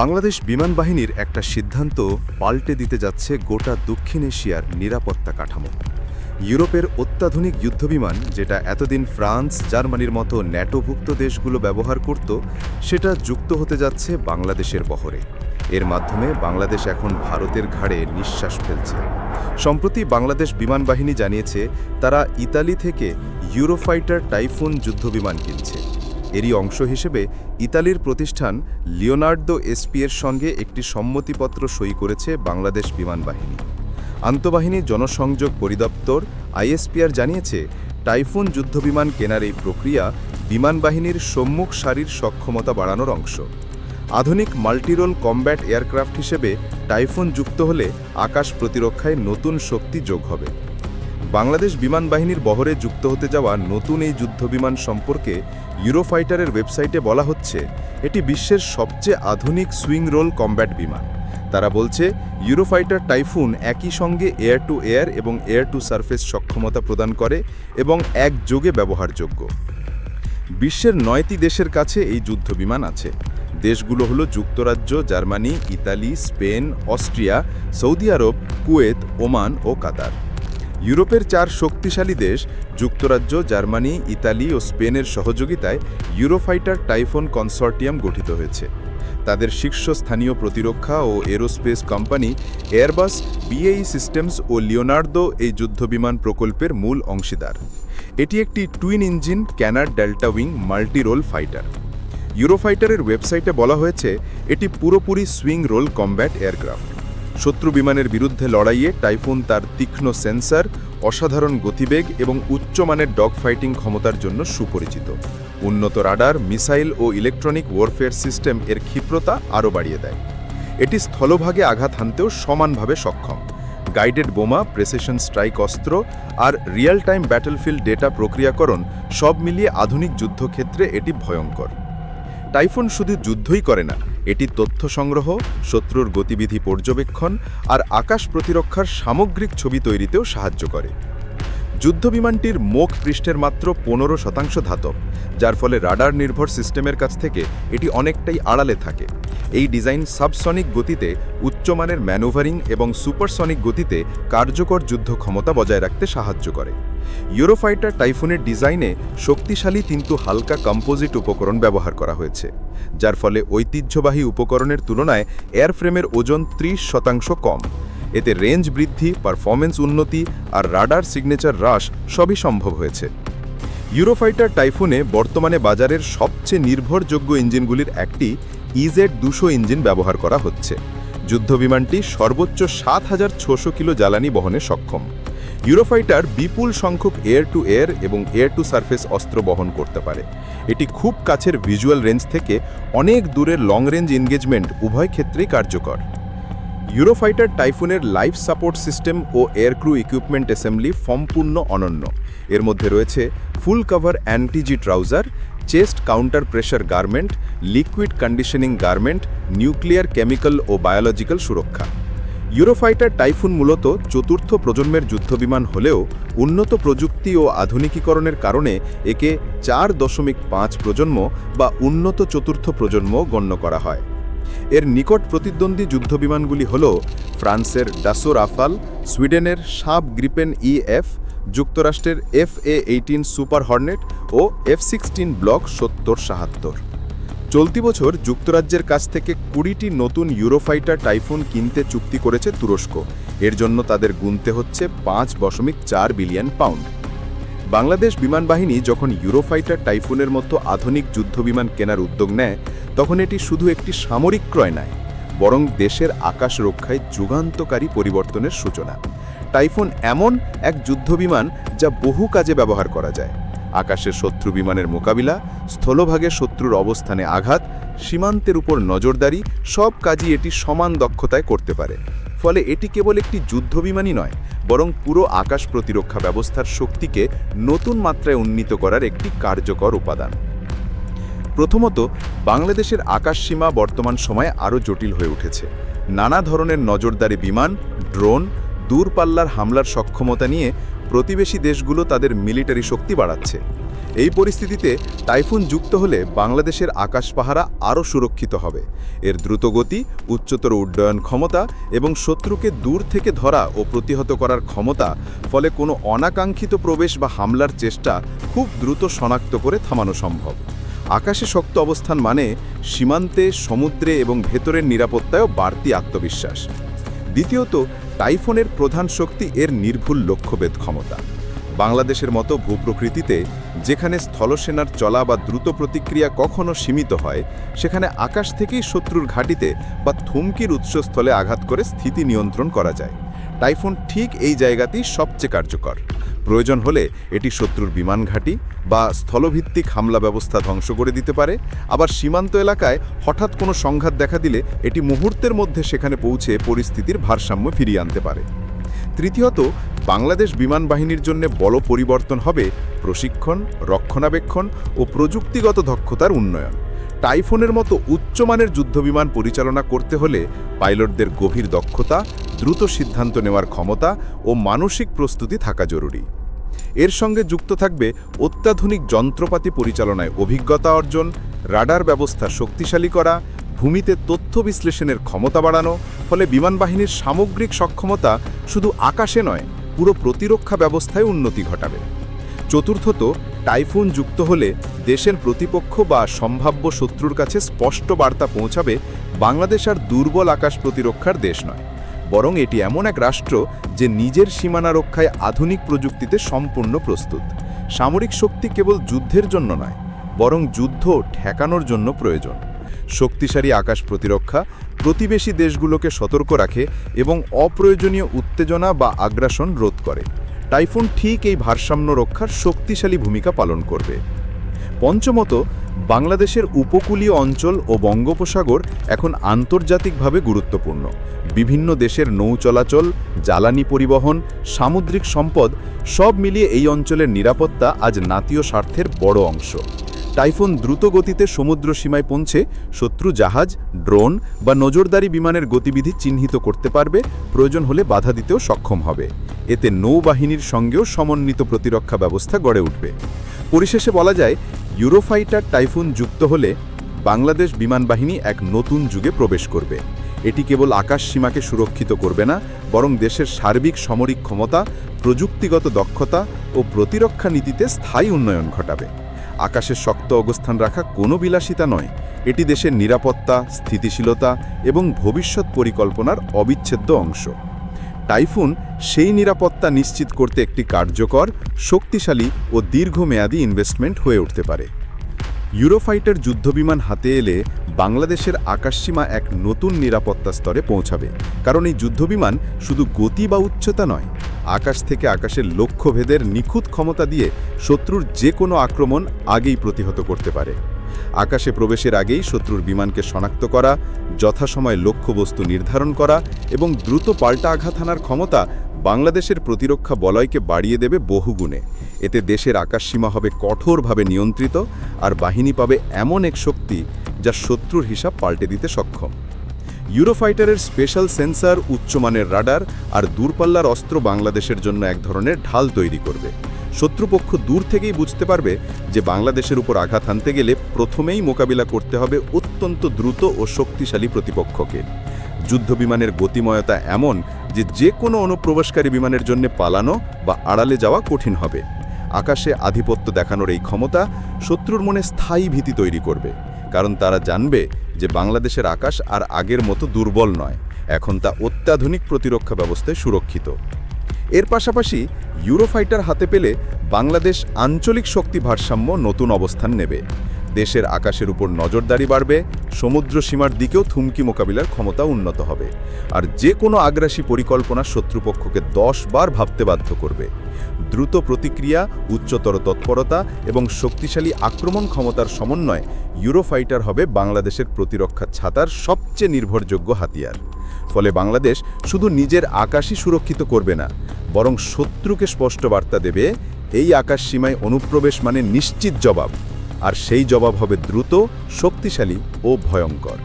বাংলাদেশ বিমান বাহিনীর একটা সিদ্ধান্ত পাল্টে দিতে যাচ্ছে গোটা দক্ষিণ এশিয়ার নিরাপত্তা কাঠামো। ইউরোপের অত্যাধুনিক যুদ্ধবিমান, যেটা এতদিন ফ্রান্স, জার্মানির মতো ন্যাটোভুক্ত দেশগুলো ব্যবহার করত, সেটা যুক্ত হতে যাচ্ছে বাংলাদেশের বহরে। এর মাধ্যমে বাংলাদেশ এখন ভারতের ঘাড়ে নিঃশ্বাস ফেলছে। সম্প্রতি বাংলাদেশ বিমান বাহিনী জানিয়েছে, তারা ইতালি থেকে ইউরোফাইটার টাইফুন যুদ্ধবিমান কিনছে। এরই অংশ হিসেবে ইতালির প্রতিষ্ঠান লিওনার্দো এসপি এর সঙ্গে একটি সম্মতিপত্র সই করেছে বাংলাদেশ বিমান বাহিনী। আন্তঃবাহিনী জনসংযোগ পরিদপ্তর আইএসপিআর জানিয়েছে, টাইফুন যুদ্ধবিমান কেনার এই প্রক্রিয়া বিমান বাহিনীর সম্মুখ সারির সক্ষমতা বাড়ানোর অংশ। আধুনিক মাল্টিরোল কমব্যাট এয়ারক্রাফট হিসেবে টাইফুন যুক্ত হলে আকাশ প্রতিরক্ষায় নতুন শক্তি যোগ হবে। বাংলাদেশ বিমান বাহিনীর বহরে যুক্ত হতে যাওয়া নতুন এই যুদ্ধবিমান সম্পর্কে ইউরোফাইটারের ওয়েবসাইটে বলা হচ্ছে, এটি বিশ্বের সবচেয়ে আধুনিক সুইং রোল কম্ব্যাট বিমান। তারা বলছে, ইউরোফাইটার টাইফুন একই সঙ্গে এয়ার টু এয়ার এবং এয়ার টু সারফেস সক্ষমতা প্রদান করে এবং একযোগে ব্যবহারযোগ্য। বিশ্বের নয়টি দেশের কাছে এই যুদ্ধবিমান আছে। দেশগুলো হলো যুক্তরাজ্য, Germany, Italy, Spain, Austria, Saudi Arab, Kuwait, Oman ও কাতার। ইউরোপের চার শক্তিশালী দেশ, যুক্তরাজ্য, জার্মানি, ইতালি ও স্পেনের সহযোগিতায় ইউরোফাইটার টাইফোন কনসর্টিয়াম গঠিত হয়েছে। তাদের শীর্ষস্থানীয় প্রতিরক্ষা ও aerospace company Airbus, BAE systems ও লিওনার্দো এই যুদ্ধবিমান প্রকল্পের মূল অংশীদার। এটি একটি twin engine canard delta wing multirole fighter. ইউরোফাইটারের ওয়েবসাইটে বলা হয়েছে, এটি পুরোপুরি সুইং রোল কমব্যাট এয়ারক্রাফট। শত্রু বিমানের বিরুদ্ধে লড়াইয়ে টাইফুন তার তীক্ষ্ণ সেন্সার, অসাধারণ গতিবেগ এবং উচ্চমানের ডগ ফাইটিং ক্ষমতার জন্য সুপরিচিত। উন্নত রাডার, মিসাইল ও ইলেকট্রনিক ওয়ারফেয়ার সিস্টেম এর ক্ষিপ্রতা আরও বাড়িয়ে দেয়। এটি স্থলভাগে আঘাত হানতেও সমানভাবে সক্ষম। গাইডেড বোমা, প্রেসেশন স্ট্রাইক অস্ত্র আর রিয়েল টাইম ব্যাটলফিল্ড ডেটা প্রক্রিয়াকরণ সব মিলিয়ে আধুনিক যুদ্ধক্ষেত্রে এটি ভয়ঙ্কর। টাইফুন শুধু যুদ্ধই করে না এটি তথ্য সংগ্রহ শত্রুর গতিবিধি পর্যবেক্ষণ আর আকাশ প্রতিরক্ষার সামগ্রিক ছবি তৈরিতেও সাহায্য করে। যুদ্ধবিমানটির মুখ পৃষ্ঠের মাত্র পনেরো শতাংশ ধাতব, যার ফলে রাডার নির্ভর সিস্টেমের কাছ থেকে এটি অনেকটাই আড়ালে থাকে। এই ডিজাইন সাবসনিক গতিতে উচ্চমানের ম্যানুভারিং এবং সুপারসনিক গতিতে কার্যকর যুদ্ধ ক্ষমতা বজায় রাখতে সাহায্য করে। ইউরোফাইটার টাইফুনের ডিজাইনে শক্তিশালী কিন্তু হালকা কম্পোজিট উপকরণ ব্যবহার করা হয়েছে, যার ফলে ঐতিহ্যবাহী উপকরণের তুলনায় এয়ারফ্রেমের ওজন ত্রিশ শতাংশ কম। এতে রেঞ্জ বৃদ্ধি পারফরমেন্স উন্নতি আর রাডার সিগনেচার হ্রাস সবই সম্ভব হয়েছে। ইউরোফাইটার টাইফুনে বর্তমানে বাজারের সবচেয়ে নির্ভরযোগ্য ইঞ্জিনগুলির একটি ইজেড দুশো ইঞ্জিন ব্যবহার করা হচ্ছে। যুদ্ধবিমানটি সর্বোচ্চ সাত হাজার ছশো কিলো জ্বালানি বহনে সক্ষম। ইউরোফাইটার বিপুল সংখ্যক এয়ার টু এয়ার এবং এয়ার টু সারফেস অস্ত্র বহন করতে পারে। এটি খুব কাছের ভিজুয়াল রেঞ্জ থেকে অনেক দূরের লং রেঞ্জ এনগেজমেন্ট উভয় ক্ষেত্রেই কার্যকর। ইউরোফাইটার টাইফুনের লাইফ সাপোর্ট সিস্টেম ও এয়ারক্রু ইকুইপমেন্ট অ্যাসেম্বলি সম্পূর্ণ অনন্য। এর মধ্যে রয়েছে full cover anti G trouser, chest counter pressure garment, liquid conditioning garment, nuclear chemical ও বায়োলজিক্যাল সুরক্ষা। ইউরোফাইটার টাইফুন মূলত চতুর্থ প্রজন্মের যুদ্ধবিমান হলেও উন্নত প্রযুক্তি ও আধুনিকীকরণের কারণে একে চার দশমিক পাঁচ প্রজন্ম বা উন্নত চতুর্থ প্রজন্ম গণ্য করা হয়। এর নিকট প্রতিদ্বন্দ্বী যুদ্ধবিমানগুলি হল ফ্রান্সের ডাসো রাফাল, সুইডেনের সাব গ্রিপেন ইএফ যুক্তরাষ্ট্রের F A eighteen Super Hornet O F sixteen block সত্তর সাহাত্তর। চলতি বছর যুক্তরাজ্যের কাছ থেকে কুড়িটি নতুন ইউরোফাইটার টাইফুন কিনতে চুক্তি করেছে তুরস্ক। এর জন্য তাদের গুনতে হচ্ছে পাঁচ দশমিক চার বিলিয়ন পাউন্ড। বাংলাদেশ বিমান বাহিনী যখন ইউরোফাইটার টাইফুনের মতো আধুনিক যুদ্ধবিমান কেনার উদ্যোগ নেয়, তখন এটি শুধু একটি সামরিক ক্রয় নয়, বরং দেশের আকাশ রক্ষায় যুগান্তকারী পরিবর্তনের সূচনা। টাইফুন এমন এক যুদ্ধবিমান যা বহু কাজে ব্যবহার করা যায়। আকাশের শত্রু বিমানের মোকাবিলা, স্থলভাগে শত্রুর অবস্থানে আঘাত, সীমান্তের উপর নজরদারি, সব কাজই এটি সমান দক্ষতায় করতে পারে। ফলে এটি কেবল একটি যুদ্ধবিমানই নয় বরং পুরো আকাশ প্রতিরক্ষা ব্যবস্থার শক্তিকে নতুন মাত্রায় উন্নীত করার একটি কার্যকর উপাদান। প্রথমত, বাংলাদেশের আকাশসীমা বর্তমান সময়ে আরও জটিল হয়ে উঠেছে। নানা ধরনের নজরদারি বিমান, ড্রোন, দূরপাল্লার হামলার সক্ষমতা নিয়ে প্রতিবেশী দেশগুলো তাদের মিলিটারি শক্তি বাড়াচ্ছে। এই পরিস্থিতিতে টাইফুন যুক্ত হলে বাংলাদেশের আকাশ পাহারা আরও সুরক্ষিত হবে। এর দ্রুতগতি, উচ্চতর উড্ডয়ন ক্ষমতা এবং শত্রুকে দূর থেকে ধরা ও প্রতিহত করার ক্ষমতা, ফলে কোনো অনাকাঙ্ক্ষিত প্রবেশ বা হামলার চেষ্টা খুব দ্রুত শনাক্ত করে থামানো সম্ভব। আকাশে শক্ত অবস্থান মানে সীমান্তে, সমুদ্রে এবং ভেতরের নিরাপত্তায়ও বাড়তি আত্মবিশ্বাস। দ্বিতীয়ত টাইফোনের প্রধান শক্তি এর নির্ভুল লক্ষ্যভেদ ক্ষমতা। বাংলাদেশের মতো ভূপ্রকৃতিতে, যেখানে স্থলসেনার চলা বা দ্রুত প্রতিক্রিয়া কখনো সীমিত হয়, সেখানে আকাশ থেকেই শত্রুর ঘাটিতে বা থুমকির উৎসস্থলে আঘাত করে স্থিতি নিয়ন্ত্রণ করা যায়। টাইফোন ঠিক এই জায়গাতেই সবচেয়ে কার্যকর। প্রয়োজন হলে এটি শত্রুর বিমান ঘাঁটি বা স্থলভিত্তিক হামলা ব্যবস্থা ধ্বংস করে দিতে পারে। আবার সীমান্ত এলাকায় হঠাৎ কোনো সংঘাত দেখা দিলে এটি মুহূর্তের মধ্যে সেখানে পৌঁছে পরিস্থিতির ভারসাম্য ফিরিয়ে আনতে পারে। তৃতীয়ত, বাংলাদেশ বিমান বাহিনীর জন্য বড় পরিবর্তন হবে প্রশিক্ষণ, রক্ষণাবেক্ষণ ও প্রযুক্তিগত দক্ষতার উন্নয়ন। টাইফোনের মতো উচ্চমানের যুদ্ধবিমান পরিচালনা করতে হলে পাইলটদের গভীর দক্ষতা, দ্রুত সিদ্ধান্ত নেওয়ার ক্ষমতা ও মানসিক প্রস্তুতি থাকা জরুরি। এর সঙ্গে যুক্ত থাকবে অত্যাধুনিক যন্ত্রপাতি পরিচালনায় অভিজ্ঞতা অর্জন, রাডার ব্যবস্থা শক্তিশালী করা, ভূমিতে তথ্য বিশ্লেষণের ক্ষমতা বাড়ানো, ফলে বিমান বাহিনীর সামগ্রিক সক্ষমতা শুধু আকাশে নয়, পুরো প্রতিরক্ষা ব্যবস্থায় উন্নতি ঘটাবে। চতুর্থত, টাইফুন যুক্ত হলে দেশের প্রতিপক্ষ বা সম্ভাব্য শত্রুর কাছে স্পষ্ট বার্তা পৌঁছাবে বাংলাদেশ আর দুর্বল আকাশ প্রতিরক্ষার দেশ নয়। বরং এটি এমন এক রাষ্ট্র যে নিজের সীমানা রক্ষায় আধুনিক প্রযুক্তিতে সম্পূর্ণ প্রস্তুত। সামরিক শক্তি কেবল যুদ্ধের জন্য নয়, বরং যুদ্ধ ঠেকানোর জন্য প্রয়োজন। শক্তিশালী আকাশ প্রতিরক্ষা, প্রতিবেশী দেশগুলোকে সতর্ক রাখে এবং অপ্রয়োজনীয় উত্তেজনা বা আগ্রাসন রোধ করে। টাইফুন ঠিক এই ভারসাম্য রক্ষার শক্তিশালী ভূমিকা পালন করবে। পঞ্চমত, বাংলাদেশের উপকূলীয় অঞ্চল ও বঙ্গোপসাগর এখন আন্তর্জাতিকভাবে গুরুত্বপূর্ণ। বিভিন্ন দেশের নৌ চলাচল, জ্বালানি পরিবহন, সামুদ্রিক সম্পদ সব মিলিয়ে এই অঞ্চলের নিরাপত্তা আজ নাতীয় স্বার্থের বড় অংশ। টাইফুন দ্রুত গতিতে সমুদ্র সীমায় পৌঁছে শত্রু জাহাজ, ড্রোন বা নজরদারি বিমানের গতিবিধি চিহ্নিত করতে পারবে, প্রয়োজন হলে বাধা দিতেও সক্ষম হবে। এতে নৌবাহিনীর সঙ্গেও সমন্বিত প্রতিরক্ষা ব্যবস্থা গড়ে উঠবে। পরিশেষে বলা যায়, ইউরোফাইটার টাইফুন যুক্ত হলে বাংলাদেশ বিমান বাহিনী এক নতুন যুগে প্রবেশ করবে। এটি কেবল আকাশ সীমাকে সুরক্ষিত করবে না, বরং দেশের সার্বিক সামরিক ক্ষমতা, প্রযুক্তিগত দক্ষতা ও প্রতিরক্ষা নীতিতে স্থায়ী উন্নয়ন ঘটাবে। আকাশের শক্ত অবস্থান রাখা কোনো বিলাসিতা নয়, এটি দেশের নিরাপত্তা, স্থিতিশীলতা এবং ভবিষ্যৎ পরিকল্পনার অবিচ্ছেদ্য অংশ। টাইফুন সেই নিরাপত্তা নিশ্চিত করতে একটি কার্যকর, শক্তিশালী ও দীর্ঘমেয়াদী ইনভেস্টমেন্ট হয়ে উঠতে পারে। ইউরোফাইটার যুদ্ধবিমান হাতে এলে বাংলাদেশের আকাশসীমা এক নতুন নিরাপত্তা স্তরে পৌঁছাবে, কারণ এই যুদ্ধবিমান শুধু গতি বা উচ্চতা নয়, আকাশ থেকে আকাশের লক্ষ্যভেদের নিখুঁত ক্ষমতা দিয়ে শত্রুর যে কোনো আক্রমণ আগেই প্রতিহত করতে পারে। আকাশে প্রবেশের আগেই শত্রুর বিমানকে শনাক্ত করা, যথাসময়ে লক্ষ্যবস্তু নির্ধারণ করা এবং দ্রুত পাল্টা আঘাত হানার ক্ষমতা বাংলাদেশের প্রতিরক্ষা বলয়কে বাড়িয়ে দেবে বহুগুণে। এতে দেশের আকাশসীমা হবে কঠোরভাবে নিয়ন্ত্রিত আর বাহিনী পাবে এমন এক শক্তি যা শত্রুর হিসাব পাল্টে দিতে সক্ষম। ইউরোফাইটারের স্পেশাল সেন্সার, উচ্চমানের রাডার আর দূরপাল্লার অস্ত্র বাংলাদেশের জন্য এক ধরনের ঢাল তৈরি করবে। শত্রুপক্ষ দূর থেকেই বুঝতে পারবে যে বাংলাদেশের উপর আঘাত হানতে গেলে প্রথমেই মোকাবিলা করতে হবে অত্যন্ত দ্রুত ও শক্তিশালী প্রতিপক্ষকে। যুদ্ধবিমানের গতিময়তা এমন যে যে কোনো অনুপ্রবেশকারী বিমানের জন্য পালানো বা আড়ালে যাওয়া কঠিন হবে। আকাশে আধিপত্য দেখানোর এই ক্ষমতা শত্রুর মনে স্থায়ী ভীতি তৈরি করবে, কারণ তারা জানবে যে বাংলাদেশের আকাশ আর আগের মতো দুর্বল নয়। এখন তা অত্যাধুনিক প্রতিরক্ষা ব্যবস্থায় সুরক্ষিত। এর পাশাপাশি ইউরোফাইটার হাতে পেলে বাংলাদেশ আঞ্চলিক শক্তি ভারসাম্য নতুন অবস্থান নেবে। দেশের আকাশের উপর নজরদারি বাড়বে, সমুদ্র সীমার দিকেও থুমকি মোকাবিলার ক্ষমতা উন্নত হবে, আর যে কোনো আগ্রাসী পরিকল্পনা শত্রুপক্ষকে দশ বার ভাবতে বাধ্য করবে। দ্রুত প্রতিক্রিয়া, উচ্চতর তৎপরতা এবং শক্তিশালী আক্রমণ ক্ষমতার সমন্বয় ইউরোফাইটার হবে বাংলাদেশের প্রতিরক্ষা ছাতার সবচেয়ে নির্ভরযোগ্য হাতিয়ার। ফলে বাংলাদেশ শুধু নিজের আকাশই সুরক্ষিত করবে না বরং শত্রুকে স্পষ্ট বার্তা দেবে, এই আকাশ সীমায় অনুপ্রবেশ মানে নিশ্চিত জবাব, আর সেই জবাব হবে দ্রুত, শক্তিশালী ও ভয়ঙ্কর।